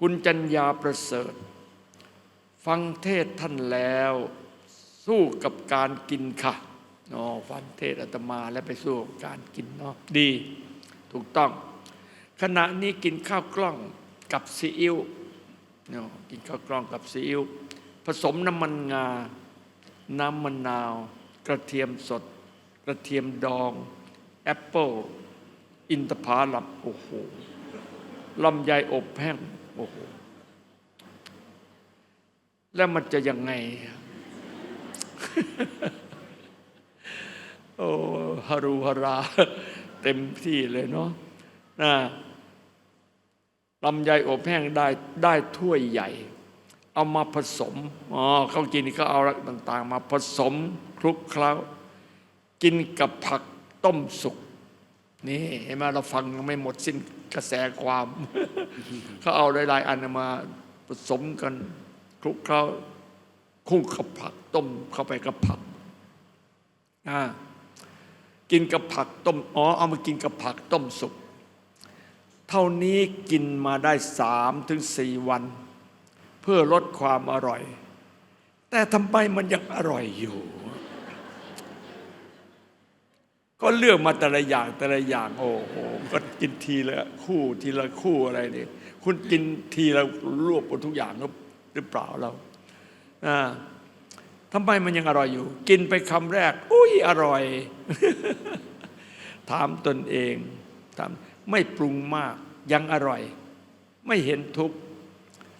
คุณจัญญาประเสริฐ ฟังเทศท่านแล้วสู้กับการกินค่ะอ๋อฟังเทศอาตมาแล้วไปสู้กับการกินเนาะดี ถูกต้อง ขณะนี้กินข้าวกล้องกับซีอิ๊วเนาะกินข้าวกล้องกับซีอิ๊วผสมน้ำมันงา น้ำมะนาว กระเทียมสด กระเทียมดองแอปเปิลอินทผลัมโอ้โหลำไยอบแห้ง โอ้โหแล้วมันจะยังไง โอ้ฮารุฮารา เต็มที่เลยเนาะนะลำไยอบแห้งได้ได้ถ้วยใหญ่ เอามาผสมอ๋อเขากินเขาเอาต่าง ๆ มาผสมคลุกเคล้า กินกับผักต้มสุก นี่เห็นไหมเราฟังยังไม่หมดสิ้นกระแสความ เขาเอาหลายๆอันมาผสมกันคลุกเคล้าคู่กับผักต้มเข้าไปกับผักอ่ากินกับผักต้มอ๋อเอามากินกับผักต้มสุก เท่านี้กินมาได้สามถึงสี่วัน เพื่อลดความอร่อย แต่ทำไมมันยังอร่อยอยู่ ก็เลือกมาแต่ละอย่างแต่ละอย่างโอ้โหก็กินทีละคู่ทีละคู่อะไรนี่คุณกินทีละรวบหมดทุกอย่างหรือเปล่าเราอ่าทำไมมันยังอร่อยอยู่ กินไปคำแรก อุ้ยอร่อย ถามตนเองถามไม่ปรุงมากยังอร่อย ไม่เห็นทุกข์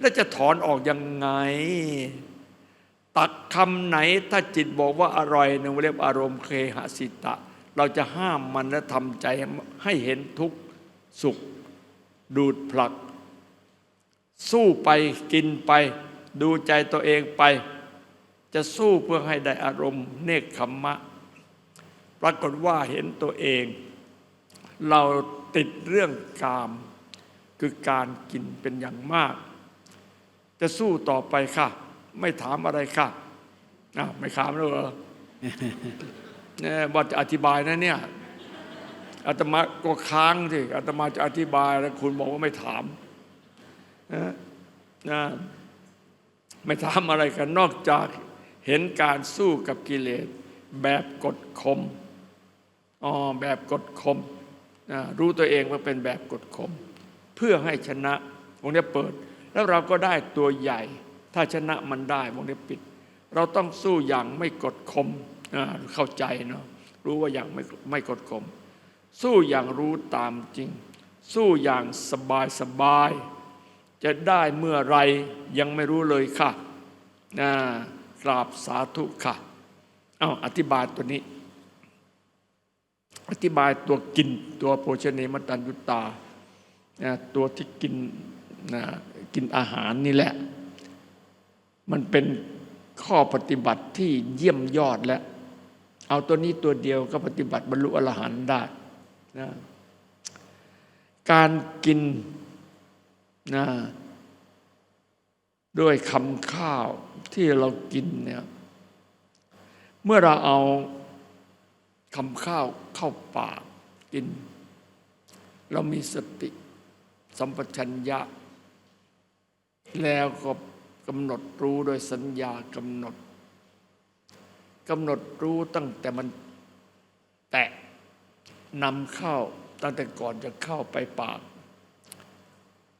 แล้วจะถอนออกยังไง ตักคำไหนถ้าจิตบอกว่าอร่อยหนึ่งเรียกอารมณ์เคหสิตะ เราจะห้ามมันและทำใจให้เห็นทุกสุข ดูดผลัก สู้ไปกินไป ดูใจตัวเองไป จะสู้เพื่อให้ได้อารมณ์เนคขมมะ ปรากฏว่าเห็นตัวเอง เราติดเรื่องกาม คือการกินเป็นอย่างมาก จะสู้ต่อไปค่ะ ไม่ถามอะไรค่ะอ้าวไม่ถามแล้วเหรอ ว่าจะอธิบายนะเนี่ยอาตมาก็ค้างสิอาตมาจะอธิบายแล้วคุณบอกว่าไม่ถามนะนะไม่ถามอะไรกันนอกจากเห็นการสู้กับกิเลสแบบกดข่มอ๋อแบบกดข่มนะรู้ตัวเองว่าเป็นแบบกดข่มเพื่อให้ชนะวงนี้เปิด แล้วเราก็ได้ตัวใหญ่ ถ้าชนะมันได้วงนี้ปิด เราต้องสู้อย่างไม่กดข่ม เข้าใจเนาะรู้ว่าอย่างไม่ไม่กดข่มสู้อย่างรู้ตามจริง สู้อย่างสบายสบาย จะได้เมื่อไรยังไม่รู้เลยค่ะนะกราบสาธุค่ะเอาอธิบายตัวนี้ อธิบายตัวกินตัวโภชเนมตัญยุตตาตัวที่กินนะกินอาหารนี่แหละ มันเป็นข้อปฏิบัติที่เยี่ยมยอดแล้ว เอาตัวนี้ตัวเดียวก็ปฏิบัติบรรลุอรหันต์ได้นะการกินนะด้วยคำข้าวที่เรากินเนี่ยเมื่อเราเอาคำข้าวเข้าปากกิน เรามีสติ สัมปชัญญะ แล้วก็กำหนดรู้โดยสัญญากำหนด กำหนดรู้ตั้งแต่มันแตะนำเข้าตั้งแต่ก่อนจะเข้าไปปาก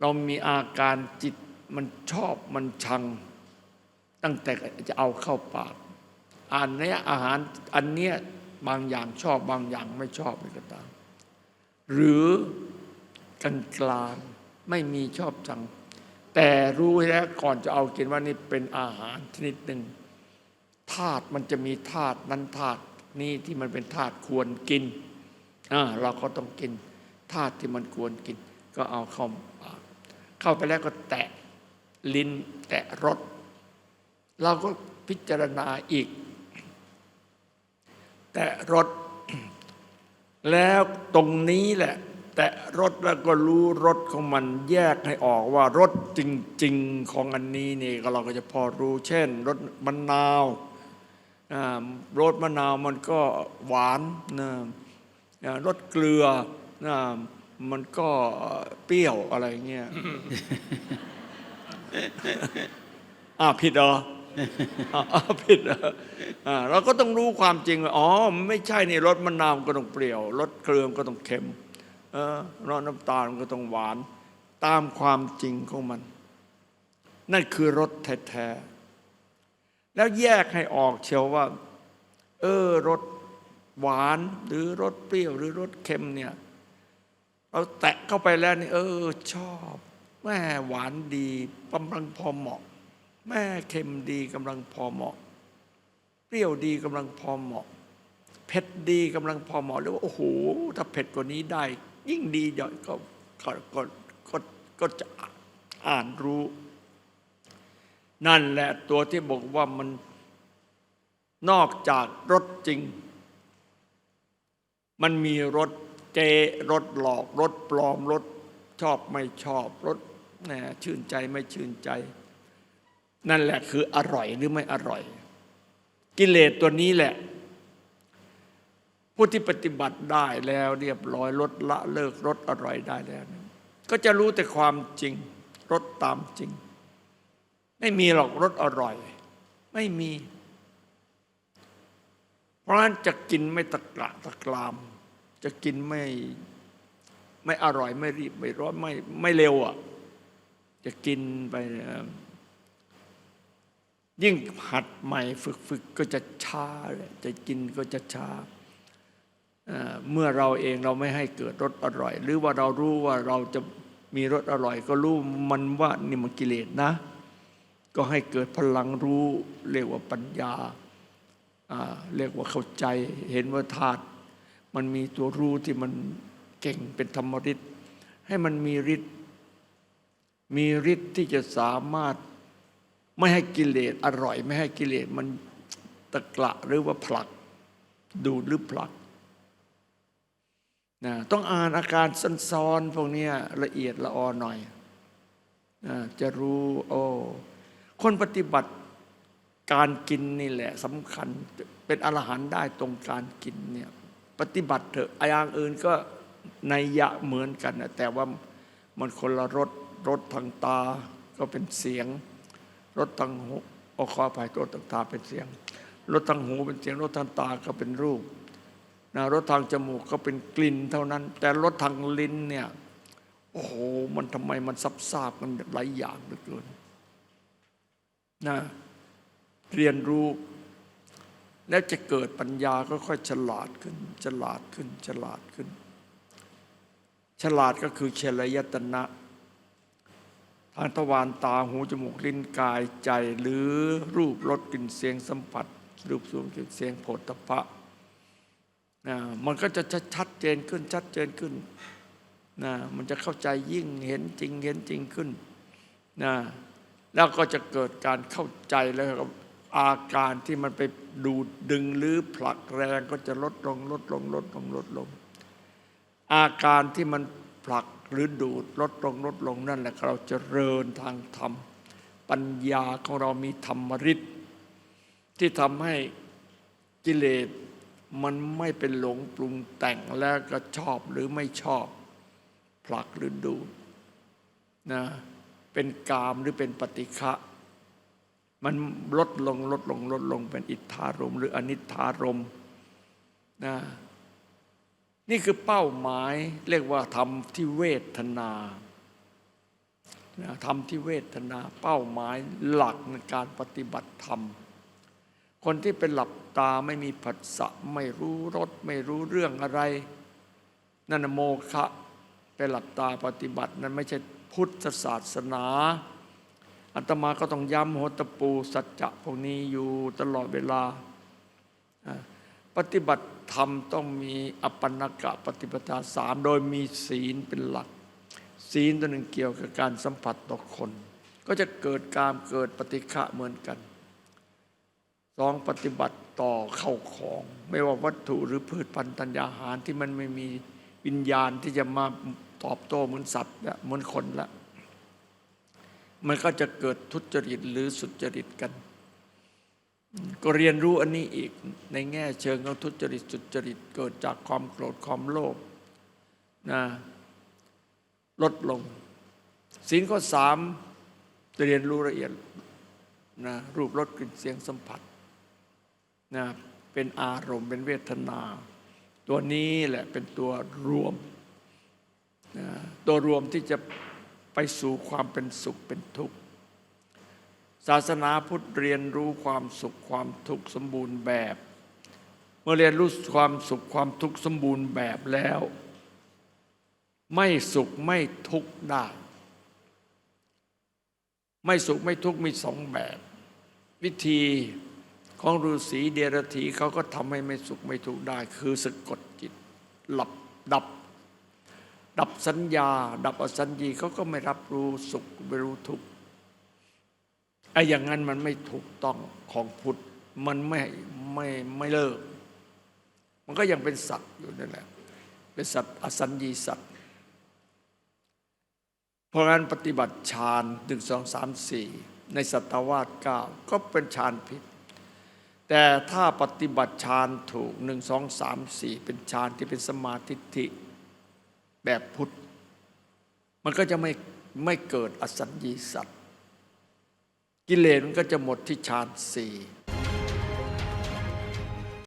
เรามีอาการจิตมันชอบมันชัง ตั้งแต่จะเอาเข้าปากอันเนี้ยอาหารอันเนี้ยบางอย่างชอบบางอย่างไม่ชอบไม่ก็ตาม หรือกลางกลางไม่มีชอบชัง แต่รู้แล้วก่อนจะเอากินว่านี่เป็นอาหารชนิดหนึ่ง ธาตุมันจะมีธาตุนั้นธาตุนี้ที่มันเป็นธาตุควรกินอ่าเราก็ต้องกินธาตุที่มันควรกิน ก็เอาเข้าปากเข้าไปแล้วก็แตะลิ้นแตะรสเราก็พิจารณาอีก แตะรสแล้วตรงนี้แหละ แตะรสแล้วก็รู้รสของมันแยกให้ออกว่ารสจริง ๆ ของอันนี้นี่เราก็จะพอรู้ เช่นรสมะนาว รสมะนาวมันก็หวานนะรสเกลือนะมันก็เปรี้ยวอะไรเงี้ยอ่าผิดเหรออ่าผิดเหรออ่าเราก็ต้องรู้ความจริงว่าอ๋อไม่ใช่นี่รสมะนาวก็ต้องเปรี้ยวรสเกลือก็ต้องเค็มเออรสน้ำตาลก็ต้องหวาน ตามความจริงของมัน นั่นคือรสแท้ๆ แล้วแยกให้ออกเชียวว่า เออรสหวานหรือรสเปรี้ยว หรือรสเค็มเนี่ยเราแตะเข้าไปแล้วนี่เออ ชอบแม่หวานดีกำลังพอเหมาะ แม่เค็มดีกำลังพอเหมาะ เปรี้ยวดีกำลังพอเหมาะเผ็ดดีกำลังพอเหมาะหรือว่าโอ้โหถ้าเผ็ดกว่านี้ได้ ยิ่งดีหน่อยก็ก็ก็ก็จะอ่านรู้ นั่นแหละตัวที่บอกว่ามันนอกจากรสจริง มันมีรสเจรสหลอกรสปลอมรสชอบไม่ชอบรสแหมชื่นใจไม่ชื่นใจ นั่นแหละคืออร่อยหรือไม่อร่อย กิเลสตัวนี้แหละ ผู้ที่ปฏิบัติได้แล้วเรียบร้อยลดละเลิกรสอร่อยได้แล้ว ก็จะรู้แต่ความจริงรสตามจริง ไม่มีหรอกรสอร่อย ไม่มี เพราะฉะนั้นจะกินไม่ตะกระตะกราม จะกินไม่ไม่อร่อยไม่รีบไม่ร้อนไม่ไม่เร็วอะจะกินไปยิ่งหัดใหม่ฝึกฝึกก็จะช้าเลยจะกินก็จะช้าเมื่อเราเองเราไม่ให้เกิดรสอร่อย หรือว่าเรารู้ว่าเราจะมีรสอร่อย ก็รู้มันว่านี่มันกิเลสนะ ก็ให้เกิดพลังรู้ เรียกว่าปัญญา เรียกว่าเข้าใจ เห็นว่าธาตุมันมีตัวรู้ที่มันเก่งเป็นธรรมฤทธิ์ให้มันมีฤทธิ์มีฤทธิ์ที่จะสามารถไม่ให้กิเลสอร่อย ไม่ให้กิเลสมันตะกละหรือว่าผลัก ดูดหรือผลักนะต้องอ่านอาการซันซ้อนพวกนี้ละเอียดละออหน่อยนะจะรู้โอ้ คนปฏิบัติการกินนี่แหละสำคัญเป็นอรหันต์ได้ตรงการกินเนี่ยปฏิบัติเถอะอย่างอื่นก็ในยะเหมือนกันนะแต่ว่ามันคนละรสรสทางตาก็เป็นเสียงรสทางหูอขอภัยรสทางตาเป็นเสียงรสทางหูเป็นเสียงรสทางตาก็เป็นรูปนะรสทางจมูกก็เป็นกลิ่นเท่านั้น แต่รสทางลิ้นเนี่ยโอ้โหมันทำไมมันซับซ้อนมันหลายอย่างเหลือเกิน นะเรียนรู้แล้วจะเกิดปัญญาก็ค่อยฉลาดขึ้น ฉลาดขึ้น ฉลาดขึ้น ฉลาดก็คือเชลยตนะ ทางทวารตาหูจมูกลิ้นกายใจหรือรูปรสกลิ่นเสียงสัมผัส รูปสูงกลิ่นเสียงโผฏฐพพะนะมันก็จะชัดเจนขึ้นชัดเจนขึ้นนะมันจะเข้าใจยิ่งเห็นจริงเห็นจริงขึ้นนะ แล้วก็จะเกิดการเข้าใจแล้วก็อาการที่มันไปดูดดึงหรือผลักแรงก็จะลดลงลดลงลดลงลดลง อาการที่มันผลักหรือดูดลดลงลดลงนั่นแหละเราจเจริญทางธรรม ปัญญาของเรามีธรรมฤทธิ์ที่ทำให้กิเลสมันไม่เป็นหลงปรุงแต่งแล้วก็ชอบหรือไม่ชอบ ผลักหรือดูดนะ เป็นกามหรือเป็นปฏิฆะมันลดลงลดลงลดลงเป็นอิทธารม หรืออนิธารมนะนี่คือเป้าหมายเรียกว่าทำที่เวทนาทำที่เวทนาเป้าหมายหลักในการปฏิบัติธรรม คนที่เป็นหลับตาไม่มีผัสสะไม่รู้รสไม่รู้เรื่องอะไร นั่นโมฆะเป็นหลับตาปฏิบัตินั้นไม่ใช่ พุทธศาสนาอาตมาก็ต้องย้ำโหตปูสัจจะพวกนี้อยู่ตลอดเวลา ปฏิบัติธรรมต้องมีอปันนกะปฏิปทาสามโดยมีศีลเป็นหลัก ศีลตัวหนึ่งเกี่ยวกับการสัมผัสต่อคน ก็จะเกิดการเกิดปฏิฆะเหมือนกันสองปฏิบัติต่อเข้าของ ไม่ว่าวัตถุหรือพืชพันธุ์ธัญญาหารที่มันไม่มีวิญญาณที่จะมา ตอบโต้เหมือนสัตว์เหมือนคนละ มันก็จะเกิดทุจริตหรือสุจริตกัน ก็เรียนรู้อันนี้อีกในแง่เชิงของทุจริตสุจริตเกิดจากความโกรธความโลภนะลดลงศีลข้อสามเรียนรู้ละเอียดนะรูปรสกลิ่นเสียงสัมผัสนะเป็นอารมณ์เป็นเวทนา ตัวนี้แหละเป็นตัวรวม ตัวรวมที่จะไปสู่ความเป็นสุขเป็นทุกข์ ศาสนาพุทธเรียนรู้ความสุขความทุกข์สมบูรณ์แบบ เมื่อเรียนรู้ความสุขความทุกข์สมบูรณ์แบบแล้ว ไม่สุขไม่ทุกข์ได้ ไม่สุขไม่ทุกข์มีสองแบบ วิธีของฤาษีเดรธีเขาก็ทำให้ไม่สุขไม่ทุกข์ได้ คือสะกดจิต หลับดับ ดับสัญญา ดับอสัญญีเขาก็ไม่รับรู้สุขไม่รู้ทุกข์ไอ้อย่างนั้นมันไม่ถูกต้องของพุทธมันไม่ไม่ไม่เลิก มันก็ยังเป็นสัตว์อยู่นั่นแหละเป็นสัตว์อสัญญีสัตว์เพราะงั้นปฏิบัติฌานหนึ่งสองสามสี่ในสัตวาสเก้าก็เป็นฌานผิด แต่ถ้าปฏิบัติฌานถูกหนึ่งสองสามสี่เป็นฌานที่เป็นสมาธิิ แบบพุทธ มันก็จะไม่ไม่เกิดอสัญญีสัตว์ กิเลสมันก็จะหมดที่ฌานสี่